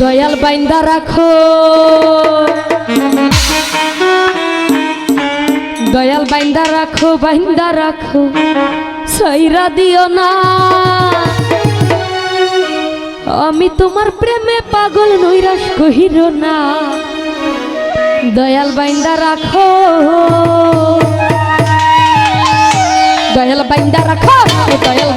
দয়াল বাইন্দা রাখো। দয়াল বাইন্দা রাখো বাইন্দা রাখো সৈরা দিও না। আমি তোমার প্রেমে পাগল নৈরাস কহির না। দয়াল বাইন্দা রাখো। দয়াল বাইন্দা রাখো, দয়াল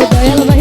ও দয়াল ভাই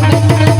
Thank you.